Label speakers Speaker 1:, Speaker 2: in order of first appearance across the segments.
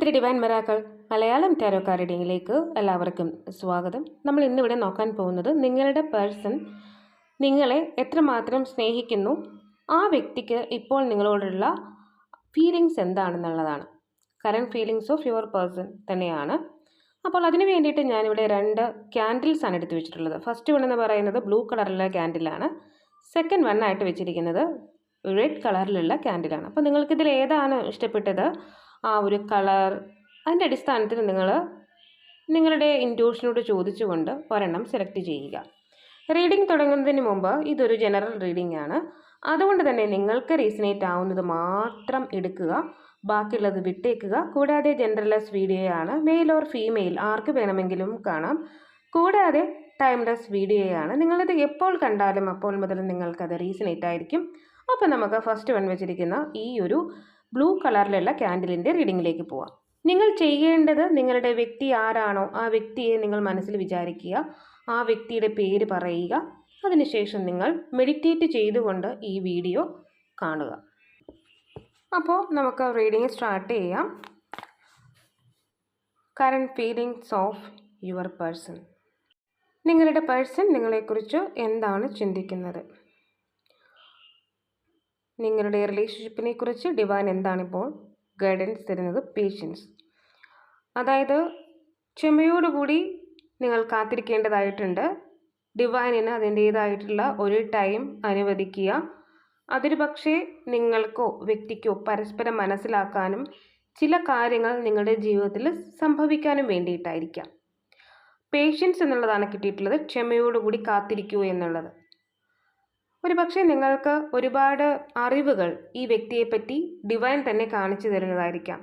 Speaker 1: Three divine miracles Malayalam tarot റീഡിങ്ങിലേക്ക് എല്ലാവർക്കും സ്വാഗതം. നമ്മൾ ഇന്നിവിടെ നോക്കാൻ പോകുന്നത് നിങ്ങളുടെ പേഴ്സൺ നിങ്ങളെ എത്രമാത്രം സ്നേഹിക്കുന്നു ആ വ്യക്തിക്ക് ഇപ്പോൾ നിങ്ങളോടുള്ള feelings എന്താണെന്നുള്ളതാണ്. Current feelings of your person തന്നെയാണ്. അപ്പോൾ അതിന് വേണ്ടിയിട്ട് ഞാനിവിടെ രണ്ട് ക്യാൻഡിൽസ് ആണ് എടുത്ത് വെച്ചിട്ടുള്ളത്. ഫസ്റ്റ് വൺ എന്ന് പറയുന്നത് ബ്ലൂ കളറിലുള്ള ക്യാൻഡിലാണ് സെക്കൻഡ് വൺ ആയിട്ട് വെച്ചിരിക്കുന്നത് റെഡ് കളറിലുള്ള ക്യാൻഡിലാണ് അപ്പോൾ നിങ്ങൾക്കിതിൽ ഏതാണ് ഇഷ്ടപ്പെട്ടത്? ആ ഒരു കളർ. അതിന്റെ അടിസ്ഥാനത്തിൽ നിങ്ങൾ നിങ്ങളുടെ ഇന്റ്യൂഷനോട് ചോദിച്ചുകൊണ്ട് ഒരെണ്ണം സെലക്ട് ചെയ്യുക. റീഡിംഗ് തുടങ്ങുന്നതിന് മുമ്പ് ഇതൊരു ജനറൽ റീഡിംഗ് ആണ്. അതുകൊണ്ട് തന്നെ നിങ്ങൾക്ക് റീസണേറ്റ് ആവുന്നത് മാത്രം എടുക്കുക. ബാക്കിയുള്ളത് വിട്ടേക്കുക. കൂടാതെ ജെൻഡർലെസ് ആണ് മെയിൽ ഓർ ഫീമെയിൽ ആർക്ക് വേണമെങ്കിലും കാണാം. കൂടാതെ ടൈംലെസ് വീഡിയോ ആണ് നിങ്ങളിത് എപ്പോൾ കണ്ടാലും അപ്പോൾ മുതൽ നിങ്ങൾക്കത് റീസണേറ്റ് ആയിരിക്കും. അപ്പോൾ നമുക്ക് ഫസ്റ്റ് വൺ വെച്ചിരിക്കുന്ന ഈ ഒരു ബ്ലൂ കളറിലുള്ള ക്യാൻഡിലിന്റെ റീഡിങ്ങിലേക്ക് പോവാം. നിങ്ങൾ ചെയ്യേണ്ടത് നിങ്ങളുടെ വ്യക്തി ആരാണോ ആ വ്യക്തിയെ നിങ്ങൾ മനസ്സിൽ വിചാരിക്കുക ആ വ്യക്തിയുടെ പേര് പറയുക അതിനുശേഷം നിങ്ങൾ മെഡിറ്റേറ്റ് ചെയ്തുകൊണ്ട് ഈ വീഡിയോ കാണുക. അപ്പോൾ നമുക്ക് റീഡിങ് സ്റ്റാർട്ട് ചെയ്യാം. Current feelings of your person നിങ്ങളുടെ പേഴ്സൺ നിങ്ങളെക്കുറിച്ച് എന്താണ് ചിന്തിക്കുന്നത്? നിങ്ങളുടെ റിലേഷൻഷിപ്പിനെ കുറിച്ച് ഡിവൈൻ എന്താണിപ്പോൾ? ഗൈഡൻസ് തരുന്നത് പേഷ്യൻസ് അതായത് ക്ഷമയോടുകൂടി നിങ്ങൾ കാത്തിരിക്കേണ്ടതായിട്ടുണ്ട്. ഡിവൈനിന് അതിന്റേതായിട്ടുള്ള ഒരു ടൈം അനുവദിക്കുക. അതൊരു പക്ഷേ നിങ്ങൾക്കോ വ്യക്തിക്കോ പരസ്പരം മനസ്സിലാക്കാനും ചില കാര്യങ്ങൾ നിങ്ങളുടെ ജീവിതത്തിൽ സംഭവിക്കാനും വേണ്ടിയിട്ടായിരിക്കാം. പേഷ്യൻസ് എന്നുള്ളതാണ് കിട്ടിയിട്ടുള്ളത്. ക്ഷമയോടുകൂടി കാത്തിരിക്കൂ എന്നുള്ളത്. ഒരു പക്ഷേ നിങ്ങൾക്ക് ഒരുപാട് അറിവുകൾ ഈ വ്യക്തിയെപ്പറ്റി ഡിവൈൻ തന്നെ കാണിച്ചു തരുന്നതായിരിക്കാം.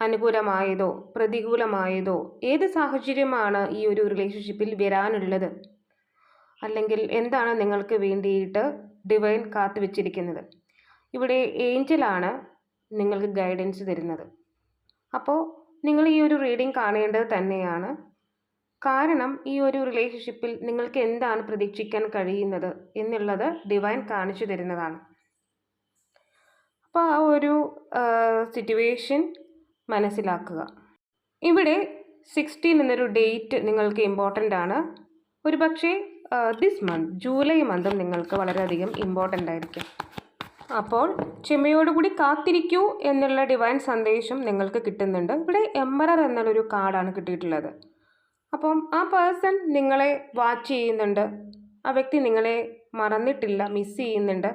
Speaker 1: അനുകൂലമായതോ പ്രതികൂലമായതോ ഏത് സാഹചര്യമാണ് ഈ ഒരു റിലേഷൻഷിപ്പിൽ വരാനുള്ളത്? അല്ലെങ്കിൽ എന്താണ് നിങ്ങൾക്ക് വേണ്ടിയിട്ട് ഡിവൈൻ കാത്തു വച്ചിരിക്കുന്നത് ഇവിടെ ഏഞ്ചലാണ് നിങ്ങൾക്ക് ഗൈഡൻസ് തരുന്നത്. അപ്പോൾ നിങ്ങൾ ഈ ഒരു റീഡിംഗ് കാണേണ്ടത് തന്നെയാണ്. കാരണം ഈ ഒരു റിലേഷൻഷിപ്പിൽ നിങ്ങൾക്ക് എന്താണ് പ്രതീക്ഷിക്കാൻ കഴിയുന്നത് എന്നുള്ളത് ഡിവൈൻ കാണിച്ചു തരുന്നതാണ്. അപ്പോൾ ആ ഒരു സിറ്റുവേഷൻ മനസ്സിലാക്കുക. ഇവിടെ സിക്സ്റ്റീൻ എന്നൊരു ഡേറ്റ് നിങ്ങൾക്ക് ഇമ്പോർട്ടന്റ് ആണ്. ഒരു പക്ഷേ ദിസ് മന്ത് ജൂലൈ മന്തും നിങ്ങൾക്ക് വളരെയധികം ഇമ്പോർട്ടന്റ് ആയിരിക്കും. അപ്പോൾ ക്ഷമയോടുകൂടി കാത്തിരിക്കൂ എന്നുള്ള ഡിവൈൻ സന്ദേശം നിങ്ങൾക്ക് കിട്ടുന്നുണ്ട്. ഇവിടെ എംബറർ എന്നുള്ളൊരു കാർഡാണ് കിട്ടിയിട്ടുള്ളത്. അപ്പം ആ പേഴ്സൺ നിങ്ങളെ വാച്ച് ചെയ്യുന്നുണ്ട്. ആ വ്യക്തി നിങ്ങളെ മറന്നിട്ടില്ല മിസ് ചെയ്യുന്നുണ്ട്.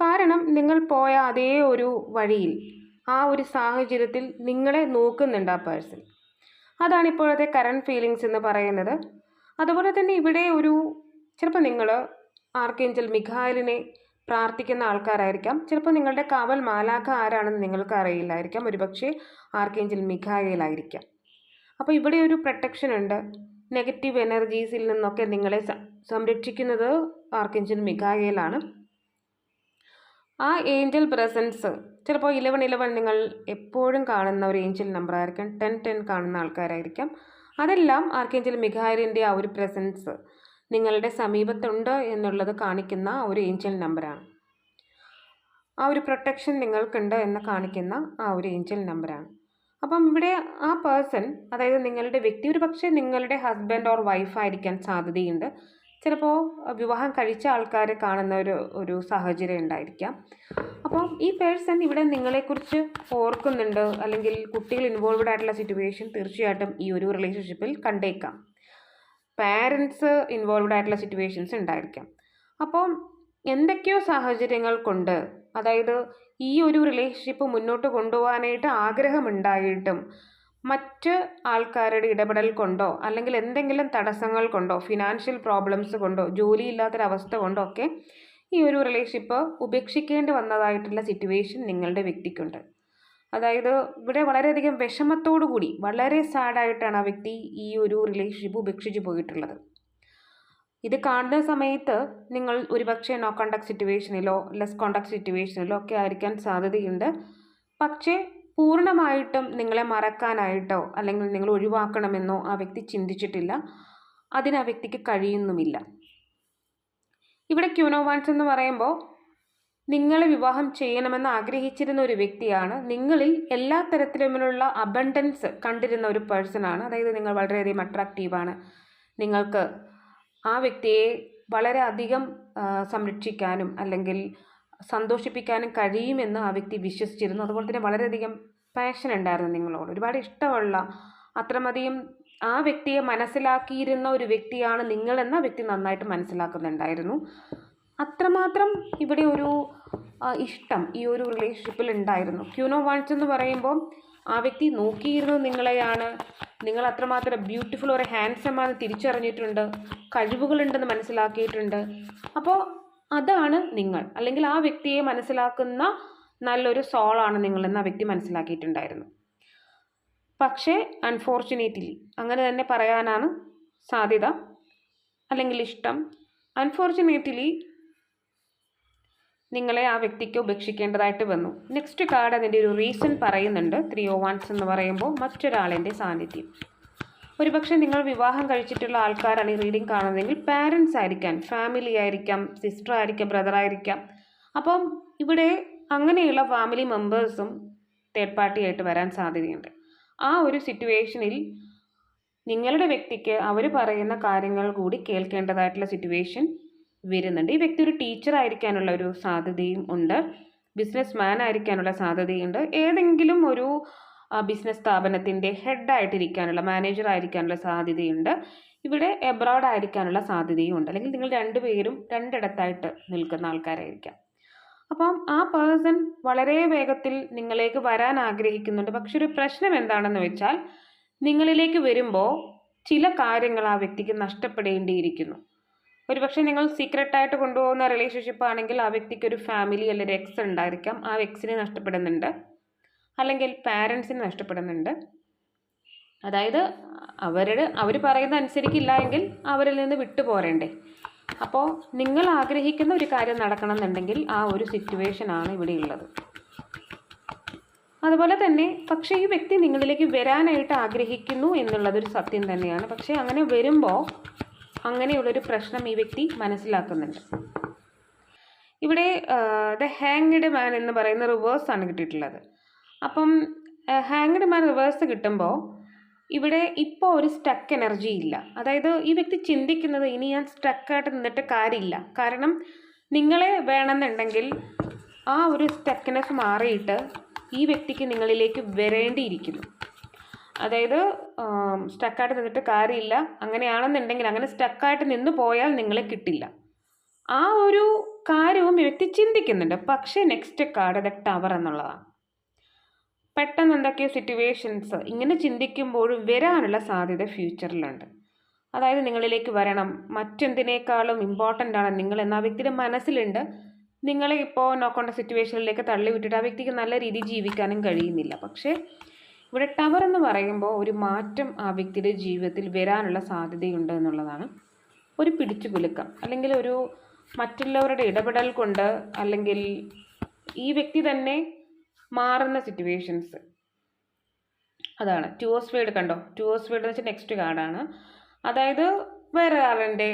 Speaker 1: കാരണം നിങ്ങൾ പോയ അതേ ഒരു വഴിയിൽ ആ ഒരു സാഹചര്യത്തിൽ നിങ്ങളെ നോക്കുന്നുണ്ട് ആ പേഴ്സൺ. അതാണ് ഇപ്പോഴത്തെ കറണ്ട് ഫീലിങ്സ് എന്ന് പറയുന്നത്. അതുപോലെ തന്നെ ഇവിടെ ഒരു ചിലപ്പോൾ നിങ്ങൾ ആർക്കേഞ്ചൽ മിഖായലിനെ പ്രാർത്ഥിക്കുന്ന ആൾക്കാരായിരിക്കാം. ചിലപ്പോൾ നിങ്ങളുടെ കാവൽ മാലാഖ ആരാണെന്ന് നിങ്ങൾക്ക് അറിയില്ലായിരിക്കാം ഒരുപക്ഷെ ആർക്കേഞ്ചൽ മിഖായലായിരിക്കാം. അപ്പോൾ ഇവിടെ ഒരു പ്രൊട്ടക്ഷൻ ഉണ്ട്. നെഗറ്റീവ് എനർജീസിൽ നിന്നൊക്കെ നിങ്ങളെ സംരക്ഷിക്കുന്നത് ആർക്കെഞ്ചൽ മിഖായേലാണ്. ആ ഏഞ്ചൽ പ്രസൻസ് ചിലപ്പോൾ ഇലവൻ ഇലവൻ നിങ്ങൾ എപ്പോഴും കാണുന്ന ഒരു ഏഞ്ചൽ നമ്പർ ആയിരിക്കാം. ടെൻ ടെൻ കാണുന്ന ആൾക്കാരായിരിക്കാം. അതെല്ലാം ആർക്കേഞ്ചൽ മിഖായലിന്റെ ആ ഒരു പ്രസൻസ് നിങ്ങളുടെ സമീപത്തുണ്ട് എന്നുള്ളത് കാണിക്കുന്ന ഒരു ഏഞ്ചൽ നമ്പറാണ് ആ ഒരു പ്രൊട്ടക്ഷൻ നിങ്ങൾക്കുണ്ട് എന്ന് കാണിക്കുന്ന ആ ഒരു ഏഞ്ചൽ നമ്പറാണ് അപ്പം ഇവിടെ ആ പേഴ്സൺ അതായത് നിങ്ങളുടെ വ്യക്തി ഒരു പക്ഷേ നിങ്ങളുടെ ഹസ്ബൻഡ് ഓർ വൈഫായിരിക്കാൻ സാധ്യതയുണ്ട്. ചിലപ്പോൾ വിവാഹം കഴിച്ച ആൾക്കാരെ കാണുന്ന ഒരു ഒരു സാഹചര്യം ഉണ്ടായിരിക്കാം. അപ്പോൾ ഈ പേഴ്സൺ ഇവിടെ നിങ്ങളെക്കുറിച്ച് ഓർക്കുന്നുണ്ട് അല്ലെങ്കിൽ കുട്ടികൾ ഇൻവോൾവ്ഡ് ആയിട്ടുള്ള സിറ്റുവേഷൻ തീർച്ചയായിട്ടും ഈ ഒരു റിലേഷൻഷിപ്പിൽ കണ്ടേക്കാം. പാരൻസ് ഇൻവോൾവ്ഡ് ആയിട്ടുള്ള സിറ്റുവേഷൻസ് ഉണ്ടായിരിക്കാം. അപ്പോൾ എന്തൊക്കെയോ സാഹചര്യങ്ങൾ കൊണ്ട് അതായത് ഈ ഒരു റിലേഷൻഷിപ്പ് മുന്നോട്ട് കൊണ്ടുപോകാനായിട്ട് ആഗ്രഹമുണ്ടായിട്ടും മറ്റ് ആൾക്കാരുടെ ഇടപെടൽ കൊണ്ടോ അല്ലെങ്കിൽ എന്തെങ്കിലും തടസ്സങ്ങൾ കൊണ്ടോ ഫിനാൻഷ്യൽ പ്രോബ്ലംസ് കൊണ്ടോ ജോലിയില്ലാത്തൊരവസ്ഥ കൊണ്ടോ ഒക്കെ ഈ ഒരു റിലേഷൻഷിപ്പ് ഉപേക്ഷിക്കേണ്ടി വന്നതായിട്ടുള്ള സിറ്റുവേഷൻ നിങ്ങളുടെ വ്യക്തിക്കുണ്ട്. അതായത് ഇവിടെ വളരെയധികം വിഷമത്തോടു കൂടി വളരെ സാഡായിട്ടാണ് ആ വ്യക്തി ഈ ഒരു റിലേഷൻഷിപ്പ് ഉപേക്ഷിച്ച് പോയിട്ടുള്ളത്. ഇത് കാണുന്ന സമയത്ത് നിങ്ങൾ ഒരുപക്ഷെ നോ കോണ്ടാക്ട് സിറ്റുവേഷനിലോ ലെസ് കോണ്ടാക്ട് സിറ്റുവേഷനിലോ ഒക്കെ ആയിരിക്കാൻ സാധ്യതയുണ്ട്. പക്ഷേ പൂർണമായിട്ടും നിങ്ങളെ മറക്കാനായിട്ടോ അല്ലെങ്കിൽ നിങ്ങൾ ഒഴിവാക്കണമെന്നോ ആ വ്യക്തി ചിന്തിച്ചിട്ടില്ല. അതിന് ആ വ്യക്തിക്ക് കഴിയുന്നുമില്ല. ഇവിടെ ക്യൂനോവാൻസ് എന്ന് പറയുമ്പോൾ നിങ്ങളെ വിവാഹം ചെയ്യണമെന്ന് ആഗ്രഹിച്ചിരുന്ന ഒരു വ്യക്തിയാണ്. നിങ്ങളിൽ എല്ലാ തരത്തിലുമുള്ള അബണ്ടൻസ് കണ്ടിരുന്ന ഒരു പേഴ്സണാണ് അതായത് നിങ്ങൾ വളരെയധികം അട്രാക്റ്റീവാണ് നിങ്ങൾക്ക് ആ വ്യക്തിയെ വളരെ അധികം സംരക്ഷിക്കാനും അല്ലെങ്കിൽ സന്തോഷിപ്പിക്കാനും കഴിയുമെന്ന് ആ വ്യക്തി വിശ്വസിച്ചിരുന്നു. അതുപോലെ തന്നെ വളരെയധികം പാഷൻ ഉണ്ടായിരുന്നു നിങ്ങളോട്. ഒരുപാട് ഇഷ്ടമുള്ള അത്രമധികം ആ വ്യക്തിയെ മനസ്സിലാക്കിയിരുന്ന ഒരു വ്യക്തിയാണ് നിങ്ങളെന്ന വ്യക്തി നന്നായിട്ട് മനസ്സിലാക്കുന്നുണ്ടായിരുന്നു. അത്രമാത്രം ഇവിടെ ഒരു ഇഷ്ടം ഈ ഒരു റിലേഷൻഷിപ്പിൽ ഉണ്ടായിരുന്നു. ക്യൂനോ വാൺസ് എന്ന് പറയുമ്പോൾ ആ വ്യക്തി നോക്കിയിരുന്നത് നിങ്ങളെയാണ്. നിങ്ങൾ അത്രമാത്രം ബ്യൂട്ടിഫുൾ ഒരു ഹാൻഡ്സമാണ് തിരിച്ചറിഞ്ഞിട്ടുണ്ട്. കഴിവുകളുണ്ടെന്ന് മനസ്സിലാക്കിയിട്ടുണ്ട്. അപ്പോൾ അതാണ് നിങ്ങൾ. അല്ലെങ്കിൽ ആ വ്യക്തിയെ മനസ്സിലാക്കുന്ന നല്ലൊരു സോളാണ് നിങ്ങളെന്ന് ആ വ്യക്തി മനസ്സിലാക്കിയിട്ടുണ്ടായിരുന്നു. പക്ഷേ അൺഫോർച്ചുനേറ്റ്ലി അങ്ങനെ തന്നെ പറയാനാണ് സാധ്യത. അല്ലെങ്കിൽ ഇഷ്ടം. അൺഫോർച്ചുനേറ്റ്ലി നിങ്ങളെ ആ വ്യക്തിക്ക് ഉപേക്ഷിക്കേണ്ടതായിട്ട് വന്നു. നെക്സ്റ്റ് കാർഡ് അതിന്റെ ഒരു റീസൺ പറയുന്നുണ്ട്. ത്രീ ഓ വൺസ് എന്ന് പറയുമ്പോൾ മറ്റൊരാളിന്റെ സാന്നിധ്യം. ഒരുപക്ഷെ നിങ്ങൾ വിവാഹം കഴിച്ചിട്ടുള്ള ആൾക്കാരാണ് ഈ റീഡിംഗ് കാണുന്നതെങ്കിൽ പാരൻസ് ആയിരിക്കാം ഫാമിലി ആയിരിക്കാം സിസ്റ്റർ ആയിരിക്കാം ബ്രദർ ആയിരിക്കാം. അപ്പം ഇവിടെ അങ്ങനെയുള്ള ഫാമിലി മെമ്പേഴ്സും തേർഡ് പാർട്ടി ആയിട്ട് വരാൻ സാധ്യതയുണ്ട്. ആ ഒരു സിറ്റുവേഷനിൽ നിങ്ങളുടെ വ്യക്തിക്ക് അവർ പറയുന്ന കാര്യങ്ങൾ കൂടി കേൾക്കേണ്ടതായിട്ടുള്ള സിറ്റുവേഷൻ വരുന്നുണ്ട്. ഈ വ്യക്തി ഒരു ടീച്ചർ ആയിരിക്കാനുള്ള ഒരു സാധ്യതയും ഉണ്ട്. ബിസിനസ് മാൻ ആയിരിക്കാനുള്ള സാധ്യതയുണ്ട്. ഏതെങ്കിലും ഒരു ബിസിനസ് സ്ഥാപനത്തിന്റെ ഹെഡായിട്ടിരിക്കാനുള്ള മാനേജർ ആയിരിക്കാനുള്ള സാധ്യതയുണ്ട്. ഇവിടെ എബ്രോഡ് ആയിരിക്കാനുള്ള സാധ്യതയും ഉണ്ട് അല്ലെങ്കിൽ നിങ്ങൾ രണ്ടുപേരും രണ്ടിടത്തായിട്ട് നിൽക്കുന്ന ആൾക്കാരായിരിക്കാം. അപ്പം ആ പേഴ്സൺ വളരെ വേഗത്തിൽ നിങ്ങളിലേക്ക് വരാൻ ആഗ്രഹിക്കുന്നുണ്ട്. പക്ഷെ ഒരു പ്രശ്നം എന്താണെന്ന് വെച്ചാൽ നിങ്ങളിലേക്ക് വരുമ്പോൾ ചില കാര്യങ്ങൾ ആ വ്യക്തിക്ക് നഷ്ടപ്പെടേണ്ടിയിരിക്കുന്നു. ഒരുപക്ഷെ നിങ്ങൾ സീക്രട്ടായിട്ട് കൊണ്ടുപോകുന്ന റിലേഷൻഷിപ്പ് ആണെങ്കിൽ ആ വ്യക്തിക്ക് ഒരു ഫാമിലി അല്ലെങ്കിൽ എക്സ് ഉണ്ടായിരിക്കാം. ആ എക്സിനെ നഷ്ടപ്പെടുന്നുണ്ട്. അല്ലെങ്കിൽ പാരൻസിനെ നഷ്ടപ്പെടുന്നുണ്ട്. അതായത് അവരുടെ അവർ പറയുന്ന അനുസരിക്കില്ല എങ്കിൽ അവരിൽ നിന്ന് വിട്ടുപോരണ്ടേ അപ്പോൾ നിങ്ങൾ ആഗ്രഹിക്കുന്ന ഒരു കാര്യം നടക്കണം എന്നുണ്ടെങ്കിൽ ആ ഒരു സിറ്റുവേഷൻ ആണ് ഇവിടെ ഉള്ളത്. അതുപോലെ തന്നെ പക്ഷേ ഈ വ്യക്തി നിങ്ങളിലേക്ക് വരാനായിട്ട് ആഗ്രഹിക്കുന്നു എന്നുള്ളതൊരു സത്യം തന്നെയാണ്. പക്ഷേ അങ്ങനെ വരുമ്പോൾ അങ്ങനെയുള്ളൊരു പ്രശ്നം ഈ വ്യക്തി മനസ്സിലാക്കുന്നുണ്ട്. ഇവിടെ ദ ഹാങ്ഡ് മാൻ എന്ന് പറയുന്ന റിവേഴ്സ് ആണ് കിട്ടിയിട്ടുള്ളത്. അപ്പം ഹാങ്ഡ് മാൻ റിവേഴ്സ് കിട്ടുമ്പോൾ ഇവിടെ ഇപ്പോൾ ഒരു സ്റ്റക്ക് എനർജി ഇല്ല. അതായത് ഈ വ്യക്തി ചിന്തിക്കുന്നത് ഇനി ഞാൻ സ്റ്റക്കായിട്ട് നിന്നിട്ട് കാര്യമില്ല. കാരണം നിങ്ങളെ വേണമെന്നുണ്ടെങ്കിൽ ആ ഒരു സ്റ്റക്കിനെസ് മാറിയിട്ട് ഈ വ്യക്തിക്ക് നിങ്ങളിലേക്ക് വരേണ്ടിയിരിക്കുന്നു. അതായത് സ്റ്റക്കായിട്ട് നിന്നിട്ട് കാര്യമില്ല. അങ്ങനെയാണെന്നുണ്ടെങ്കിൽ അങ്ങനെ സ്റ്റക്കായിട്ട് നിന്ന് പോയാൽ നിങ്ങളെ കിട്ടില്ല. ആ ഒരു കാര്യവും വ്യക്തി ചിന്തിക്കുന്നുണ്ട്. പക്ഷേ നെക്സ്റ്റ് കാർഡ് ദ ടവർ എന്നുള്ളതാണ്. പെട്ടെന്ന് എന്തൊക്കെയോ സിറ്റുവേഷൻസ് ഇങ്ങനെ ചിന്തിക്കുമ്പോഴും വരാനുള്ള സാധ്യത ഫ്യൂച്ചറിലുണ്ട് അതായത് നിങ്ങളിലേക്ക് വരണം. മറ്റെന്തിനേക്കാളും ഇമ്പോർട്ടന്റ് ആണ് നിങ്ങൾ എന്ന വ്യക്തിയുടെ മനസ്സിലുണ്ട്. നിങ്ങളെ ഇപ്പോൾ നോക്കേണ്ട സിറ്റുവേഷനിലേക്ക് തള്ളി വിട്ടിട്ട് ആ വ്യക്തിക്ക് നല്ല രീതിയിൽ ജീവിക്കാനും കഴിയുന്നില്ല. പക്ഷേ ഇവിടെ ടവർ എന്ന് പറയുമ്പോൾ ഒരു മാറ്റം ആ വ്യക്തിയുടെ ജീവിതത്തിൽ വരാനുള്ള സാധ്യതയുണ്ട് എന്നുള്ളതാണ്. ഒരു പിടിച്ചുകുലുക്കം അല്ലെങ്കിൽ ഒരു മറ്റുള്ളവരുടെ ഇടപെടൽ കൊണ്ട് അല്ലെങ്കിൽ ഈ വ്യക്തി തന്നെ മാറുന്ന സിറ്റുവേഷൻസ് അതാണ്. ടൂവേഴ്സ് വേഡ് കണ്ടോ? ടൂവേഴ്സ് വേഡ് എന്ന് വെച്ചാൽ നെക്സ്റ്റ് കാർഡാണ് അതായത് വേറെ ആളിന്റെ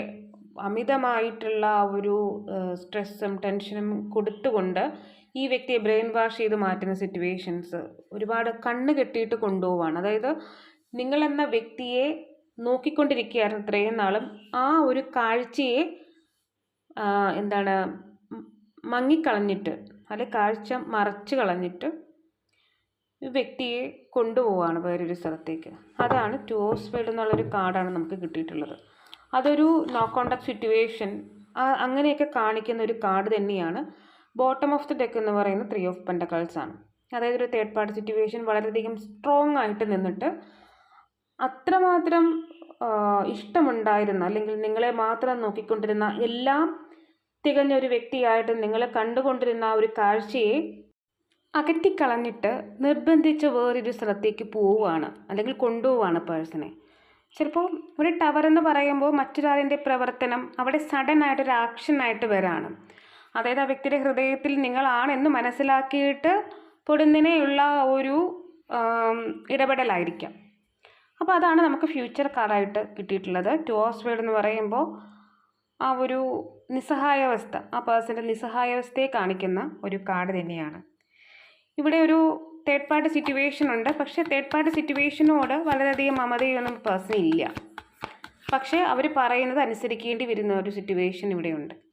Speaker 1: അമിതമായിട്ടുള്ള ഒരു സ്ട്രെസ്സും ടെൻഷനും കൊടുത്തുകൊണ്ട് ഈ വ്യക്തിയെ ബ്രെയിൻ വാഷ് ചെയ്ത് മാറ്റുന്ന സിറ്റുവേഷൻസ് ഒരുപാട് കണ്ണ് കെട്ടിയിട്ട് കൊണ്ടുപോവാണ്. അതായത് നിങ്ങളെന്ന വ്യക്തിയെ നോക്കിക്കൊണ്ടിരിക്കുകയായിരുന്നു ഇത്രയും നാളും. ആ ഒരു കാഴ്ചയെ എന്താണ് മങ്ങിക്കളഞ്ഞിട്ട് അല്ലെ കാഴ്ച മറച്ചു കളഞ്ഞിട്ട് വ്യക്തിയെ കൊണ്ടുപോവാണ് വേറൊരു സ്ഥലത്തേക്ക്. അതാണ് ടോസ്ഫേഡ് എന്നുള്ളൊരു കാർഡാണ് നമുക്ക് കിട്ടിയിട്ടുള്ളത്. അതൊരു നോ കോണ്ടാക്ട് സിറ്റുവേഷൻ അങ്ങനെയൊക്കെ കാണിക്കുന്ന ഒരു കാർഡ് തന്നെയാണ് ബോട്ടം ഓഫ് ദി ഡെക്ക് എന്ന് പറയുന്നത് ത്രീ ഓഫ് പെൻഡക്കൾസ് ആണ്. അതായത് ഒരു തേർഡ് പാർട്ടി സിറ്റുവേഷൻ വളരെയധികം സ്ട്രോങ് ആയിട്ട് നിന്നിട്ട് അത്രമാത്രം ഇഷ്ടമുണ്ടായിരുന്ന അല്ലെങ്കിൽ നിങ്ങളെ മാത്രം നോക്കിക്കൊണ്ടിരുന്ന എല്ലാം തികഞ്ഞ ഒരു വ്യക്തിയായിട്ട് നിങ്ങളെ കണ്ടുകൊണ്ടിരുന്ന ഒരു കാഴ്ചയെ അകറ്റിക്കളഞ്ഞിട്ട് നിർബന്ധിച്ച് വേറൊരു സ്ഥലത്തേക്ക് പോവുകയാണ് അല്ലെങ്കിൽ കൊണ്ടുപോവാണ് പേഴ്സണെ ചിലപ്പോൾ ഒരു ടവർ എന്ന് പറയുമ്പോൾ മറ്റൊരാളിന്റെ പ്രവർത്തനം അവിടെ സഡൻ ആയിട്ട് ഒരു ആക്ഷനായിട്ട് വരാണ്. അതായത് ആ വ്യക്തിയുടെ ഹൃദയത്തിൽ നിങ്ങളാണെന്ന് മനസ്സിലാക്കിയിട്ട് തൊടുന്നതിനെയുള്ള ഒരു ഇടപെടലായിരിക്കാം. അപ്പോൾ അതാണ് നമുക്ക് ഫ്യൂച്ചർ കാർഡായിട്ട് കിട്ടിയിട്ടുള്ളത്. ടു ഓഫ് വേഡ് എന്ന് പറയുമ്പോൾ ആ ഒരു നിസ്സഹായാവസ്ഥ ആ പേഴ്സന്റെ നിസ്സഹായാവസ്ഥയെ കാണിക്കുന്ന ഒരു കാർഡ് തന്നെയാണ്. ഇവിടെ ഒരു തേർഡ് പാർട്ടി സിറ്റുവേഷൻ ഉണ്ട്. പക്ഷേ തേർഡ് പാർട്ടി സിറ്റുവേഷനോട് വളരെയധികം മമതയൊന്നും പേഴ്സൺ ഇല്ല. പക്ഷേ അവർ പറയുന്നത് അനുസരിക്കേണ്ടി വരുന്ന ഒരു സിറ്റുവേഷൻ ഇവിടെയുണ്ട്